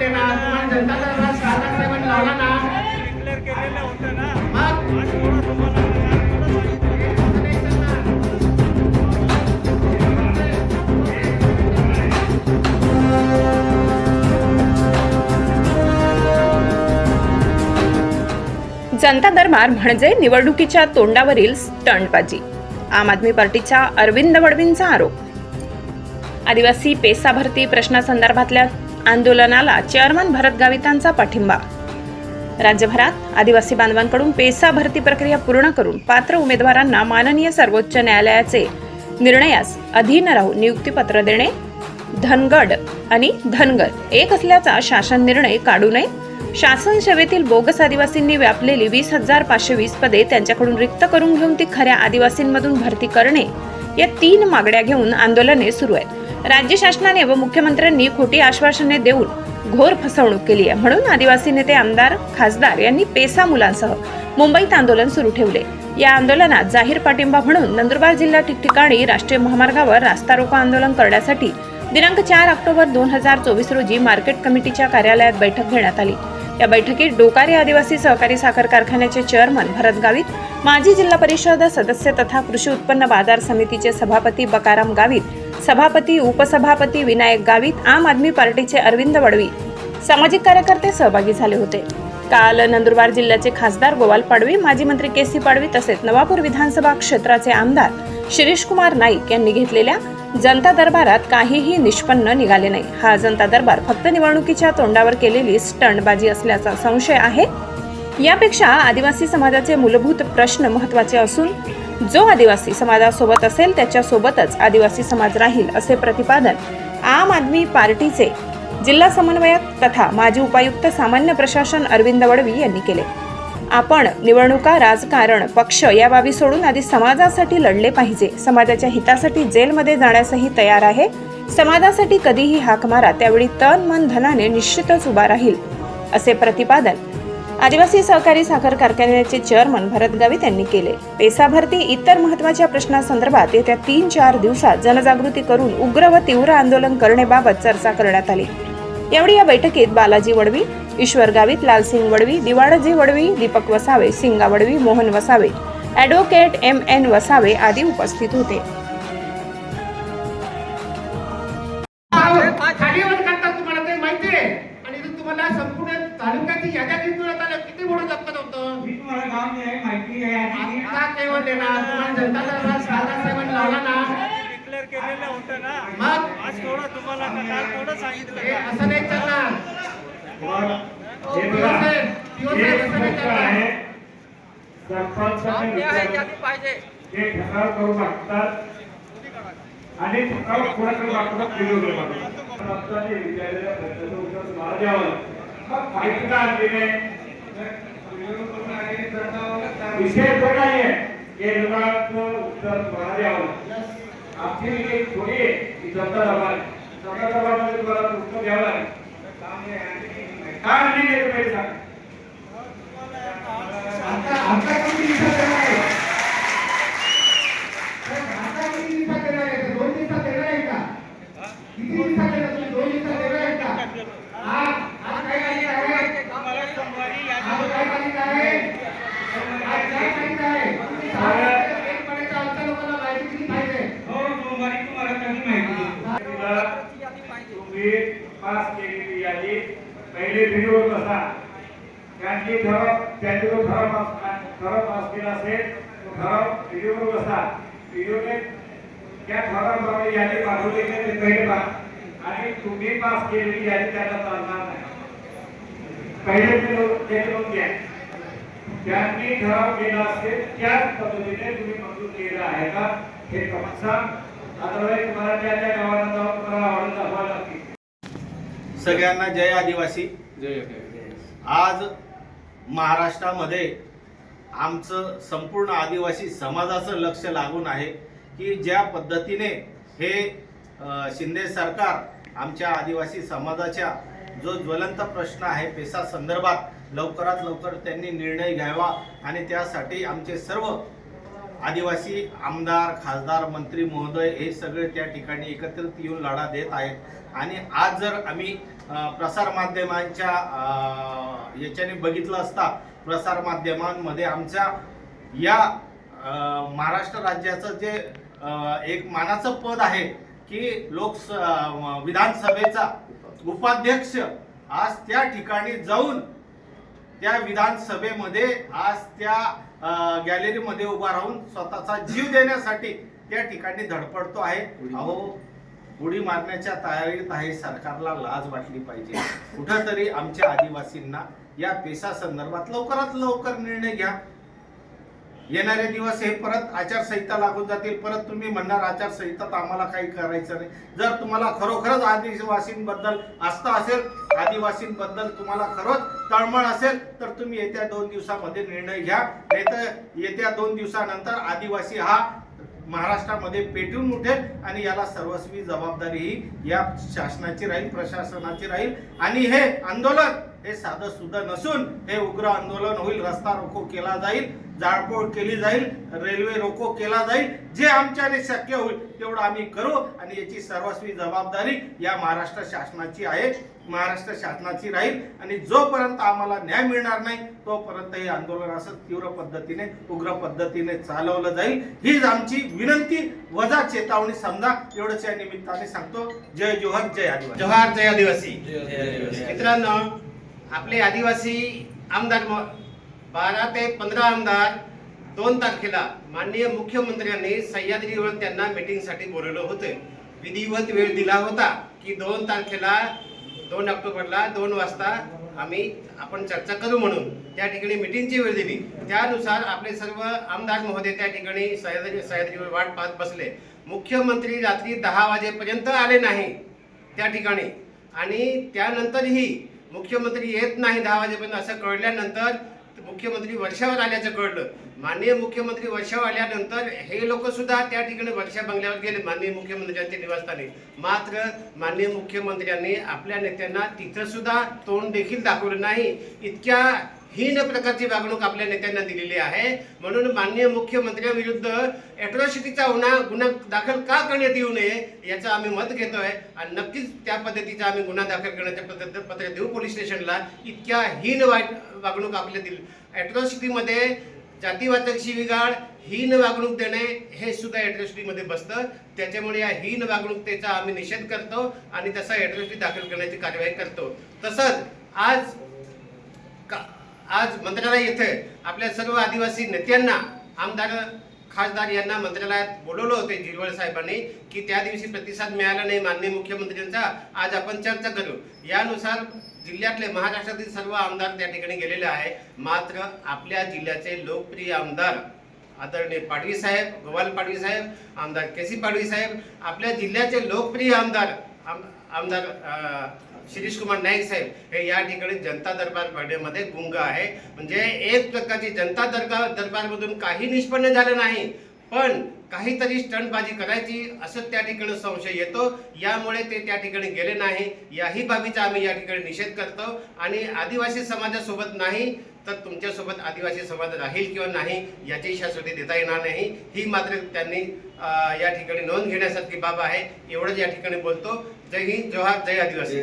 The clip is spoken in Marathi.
तुम्हाला जनता दरबार सरदार साहेबांनी लावला ना. डिक्लेअर केलेलं होतं ना. मग. जनता दरबार म्हणजे निवडणुकीच्या तोंडावरील स्टंटबाजी. आम आदमी पार्टीच्या अरविंद वडवींचा आरोप. आदिवासी पेसा भरती प्रश्नासंदर्भातल्या आंदोलनाला चेअरमन भरत गावितांचा पाठिंबा. राज्यभरात आदिवासी बांधवांकडून पेसा भरती प्रक्रिया पूर्ण करून पात्र उमेदवारांना माननीय सर्वोच्च न्यायालयाचे निर्णयास अधीन राहून नियुक्तीपत्र देणे धनगड आणि धनगर एक असल्याचा शासन निर्णय काढू नये. शासन सेवेतील बोगस आदिवासींनी व्यापलेली वीस हजार पाचशे वीस पदे त्यांच्याकडून रिक्त करून घेऊन ती खऱ्या आदिवासींमधून भरती करणे या तीन मागण्या घेऊन आंदोलने सुरू आहेत. राज्य शासनाने व मुख्यमंत्र्यांनी खोटी आश्वासने देऊन घोर फसवणूक केली आहे. म्हणून आदिवासी नेते आमदार खासदार यांनी पेसा मुलांसह मुंबईत आंदोलन सुरू ठेवले. या आंदोलनात जाहीर पाठिंबा म्हणून नंदुरबार जिल्हा ठिकठिकाणी राष्ट्रीय महामार्गावर रास्ता रोको आंदोलन करण्यासाठी दिनांक चार ऑक्टोबर दोन हजार चोवीस रोजी मार्केट कमिटीच्या कार्यालयात बैठक घेण्यात आली. या बैठकीत डोकारे आदिवासी सहकारी साखर कारखान्याचे चेअरमन भरत गावित माजी जिल्हा परिषद सदस्य तथा कृषी उत्पन्न बाजार समितीचे सभापती बकाराम गावित सभापती उपसभापती विनायक गावित आम आदमी पार्टीचे अरविंद वडवी. सामाजिक कार्यकर्ते सहभागी झाले होते. काल नंदुरबार जिल्ह्याचे खासदार गोवाल पाडवी माजी मंत्री के सी पाडवी तसेच नवापूर विधानसभा क्षेत्राचे आमदार शिरीष कुमार नाईक यांनी घेतलेल्या जनता दरबारात काहीही निष्पन्न निघाले नाही. हा जनता दरबार फक्त निवडणुकीच्या तोंडावर केलेली स्टंटबाजी असल्याचा संशय आहे. यापेक्षा आदिवासी समाजाचे मूलभूत प्रश्न महत्त्वाचे असून जो आदिवासी समाजासोबत असेल त्याच्यासोबतच आदिवासी समाज राहील असे प्रतिपादन आम आदमी पार्टीचे जिल्हा समन्वयक तथा माजी उपायुक्त सामान्य प्रशासन अरविंद वडवी यांनी केले. आपण निवडणुका राजकारण पक्ष या बाबी सोडून आधी समाजासाठी लढले पाहिजे. समाजाच्या हितासाठी जेलमध्ये जाण्यासही तयार आहे. समाजासाठी कधीही हाक मारा त्यावेळी तन मन धनाने निश्चितच उभा राहील असे प्रतिपादन आदिवासी सहकारी साखर कारखान्याचे चेअरमन भरत गावित यांनी केले. पेसा भरती इतर महत्त्वाच्या प्रश्नासंदर्भात येत्या तीन चार दिवसात जनजागृती करून उग्र व तीव्र आंदोलन करण्याबाबत चर्चा करण्यात आली. यावेळी या बैठकीत बालाजी वडवी ईश्वर Gavit Lalsing Wadvi दिवाडजी Vadvi Deepak Vasave Singa Vadvi Mohan Vasave advocate M N Vasave आदी उपस्थित होते. तालुक्याची याद्या देण्यात आलं किती मोठं जगत होतं? मी तुम्हाला गाव नाही आहे, माहिती आहे आता केवळ देणार. तुम्हाला जनता दरबार सरदार साहेबांनी लावला ना. डिक्लेअर केलेलं होतं ना. मग? आज थोडं तुम्हाला काल थोडं सांगितलं हे असं नाही चालणार. हे बघा. आहे ठराव करू मागतात आणि ठराव कोणाकडे मागतात विरोध मागतात सरपंचाने विचारलेल्या प्रश्नाचं उत्तर तुम्हाला द्यावं लागतं. मग माहिती का नाही हे लोकांचं उत्तर तुम्हाला द्यावं एक थोडी आहे की जनता दरबार आहे. जनता दरबारमध्ये तुम्हाला उत्तर द्यावं लागेल काय नाही आता आता किती दिवसात देणार आहे? साहेब, आता किती दिवसात देणार आहे? दोन दिवसात देणार आहे का? किती दिवसात देणार तुम्ही? दोन दिवसात देणार आहे का? आज आज काय तारीख आहे? तुम्हाला सोमवारी यादी आज काय तारीख आहे? आज काय तारीख आहे? तुम्ही सांगा. एक महिन्याच्या आमच्या लोकांना माहिती दिली पाहिजे. हो सोमवारी तुम्हाला कधी माहिती देईल. तिला तुम्ही पास केलेली यादी. पहिले व्हिडिओ कसा? त्यांची ठराव त्यांनी जो ठराव ठराव पास केला असेल तो ठराव व्हिडिओवर बसा व्हिडिओने त्या ठरावाप्रमाणे यादी पाठवली की ते पहिले पास आणि तुम्ही पास केलेली यादी त्यांना चालणार नाही. पहिले ते लोक ते नोंद घ्या. त्यांनी ठराव केला असेल त्याच पद्धतीने तुम्ही मंजूर केला आहे का? हे तपासा अदरवाईज तुम्हाला त्या त्या गावाला जाऊन तुम्हाला सगळ्यांना जय आदिवासी. आज महाराष्ट्रामध्ये आमचं संपूर्ण आदिवासी समाजाचं लक्ष लागून आहे की ज्या पद्धतीने हे शिंदे सरकार आमच्या आदिवासी समाजाच्या जो ज्वलंत प्रश्न आहे पेसा संदर्भात लवकरात लवकर त्यांनी निर्णय घ्यावा आणि त्यासाठी आमचे सर्व आदिवासी आमदार खासदार मंत्री महोदय हे सगळे त्या ठिकाणी एकत्रित येऊन लढा देत आहेत. आणि आज जर आम्ही प्रसारमाध्यमांच्या याच्याने बघितलं असता प्रसारमाध्यमांमध्ये आमच्या या महाराष्ट्र राज्याचं जे एक मानाचं पद आहे की लोकस विधानसभेचा उपाध्यक्ष आज त्या ठिकाणी जाऊन त्या विधानसभेमध्ये आज त्या गॅलरीमध्ये उभा राहून स्वतःचा जीव देण्यासाठी त्या ठिकाणी धडपडतो आहे. अहो उडी मारण्याच्या तयारीत आहे. सरकारला लाज वाटली पाहिजे. कुठंतरी आमच्या आदिवासींना या पेसा संदर्भात लवकरात लवकर निर्णय घ्या. येणारे दिवस हे परत आचारसंहिता लागून जातील. परत तुम्ही म्हणणार आचारसंहिता आम्हाला काही करायचं नाही. जर तुम्हाला खरोखरच आदिवासींबद्दल आस्था असेल आदिवासींबद्दल तुम्हाला खरोच तळमळ असेल तर तुम्ही येत्या दोन दिवसामध्ये निर्णय घ्या. नाहीतर येत्या दोन दिवसानंतर आदिवासी हा महाराष्ट्रामध्ये पेटून उठेल आणि याला सर्वस्वी जबाबदारी ही या शासनाची राहील प्रशासनाची राहील. आणि हे आंदोलन हे साधं सुद्धा नसून हे उग्र आंदोलन होईल रस्ता रोको केला जाईल जाळपोळ केली जाईल रेल्वे रोको केला जाईल जे आमच्याने शक्य होईल तेवढं आम्ही करू आणि याची सर्वस्वी जबाबदारी या महाराष्ट्र शासनाची आहे. महाराष्ट्र शासनाची राहील आणि जोपर्यंत आम्हाला न्याय मिळणार नाही तोपर्यंत हे आंदोलन असं तीव्र पद्धतीने उग्र पद्धतीने चालवलं जाईल. हीच आमची विनंती. वजा चेतावणी समजा. एवढंच या निमित्ताने सांगतो. जय जोहर जय आदिवासी. जोहार जय आदिवासी. मित्रांनो आपले आदिवासी आमदार बारा ते पंधरा आमदार दोन तारखेला माननीय मुख्यमंत्र्यांनी सह्याद्रीवर त्यांना मीटिंगसाठी बोलवलं होतं. विधिवत वेळ दिला होता की दोन तारखेला दोन ऑक्टोबरला दोन वाजता आम्ही आपण चर्चा करू म्हणून त्या ठिकाणी मिटिंगची वेळ दिली. त्यानुसार आपले सर्व आमदार महोदय त्या ठिकाणी सह्याद्री सह्याद्रीवर वाट पाहत बसले. मुख्यमंत्री रात्री दहा वाजेपर्यंत आले नाही त्या ठिकाणी. आणि त्यानंतरही मुख्यमंत्री येत नाही दहा वाजेपर्यंत असं कळल्यानंतर मुख्यमंत्री वर्षावर आल्याचं कळलं. माननीय मुख्यमंत्री वर्षावर आल्यानंतर हे लोक सुद्धा त्या ठिकाणी वर्षा बंगल्यावर गेले माननीय मुख्यमंत्र्यांच्या निवासस्थानी. मात्र माननीय मुख्यमंत्र्यांनी आपल्या नेत्यांना तिथं सुद्धा तोंड देखील दाखवलं नाही. इतक्या हीन प्रकारची वागणूक आपल्या नेत्यांना दिलेली आहे. म्हणून माननीय मुख्यमंत्र्यांविरुद्ध अॅट्रॉसिटीचा गुन्हा गुन्हा दाखल का करण्यात येऊ नये याचं आम्ही मत घेतोय. आणि नक्कीच त्या पद्धतीचा आम्ही गुन्हा दाखल करण्याचे पद्धत पत्र देऊ पोलीस स्टेशनला. इतक्या हीन वाईट वागणूक आपल्या दिली अॅट्रॉसिटीमध्ये जातीवाचकशी बिघाड हीन वागणूक देणे हे सुद्धा अॅट्रॉसिटीमध्ये बसतं. त्याच्यामुळे या हीन वागणूकतेचा आम्ही निषेध करतो आणि तसा अॅट्रॉसिटी दाखल करण्याची कार्यवाही करतो. तसंच आज का- आज मंत्रालय येथे आपल्या सर्व आदिवासी नेत्यांना आमदार खासदार यांना मंत्रालयात बोलवलं होते जिरवळ साहेबांनी की त्या दिवशी प्रतिसाद मिळाला नाही माननीय मुख्यमंत्र्यांचा. आज आपण चर्चा करू. यानुसार जिल्ह्यातले महाराष्ट्रातील सर्व आमदार त्या ठिकाणी गेलेले आहे मात्र आपल्या जिल्ह्याचे लोकप्रिय आमदार आदरणीय पाडवी साहेब गोवाल पाडवी साहेब आमदार के सी पाडवी साहेब आपल्या जिल्ह्याचे लोकप्रिय आमदार आम- आमदार शिरीषकुमार शिरीष कुमार नाईक साहेब हे या ठिकाणी जनता दरबार भरण्यामध्ये गुंग आहे. म्हणजे एक प्रकारची जनता दरबार दरबारमधून काही निष्पन्न झालं नाही. पण काहीतरी स्टंटबाजी करायची असं त्या ठिकाणी संशय येतो. यामुळे ते त्या ठिकाणी गेले नाही. याही बाबीचा आम्ही या ठिकाणी निषेध करतो. आणि आदिवासी समाजासोबत नाही तर तुमच्यासोबत आदिवासी समाज राहील किंवा नाही याची शाश्वती देता येणार नाही. ही मात्र त्यांनी या ठिकाणी नोंद घेण्यासारखी बाब आहे. एवढंच या ठिकाणी बोलतो. जय हिंद जोहार जय आदिवासी.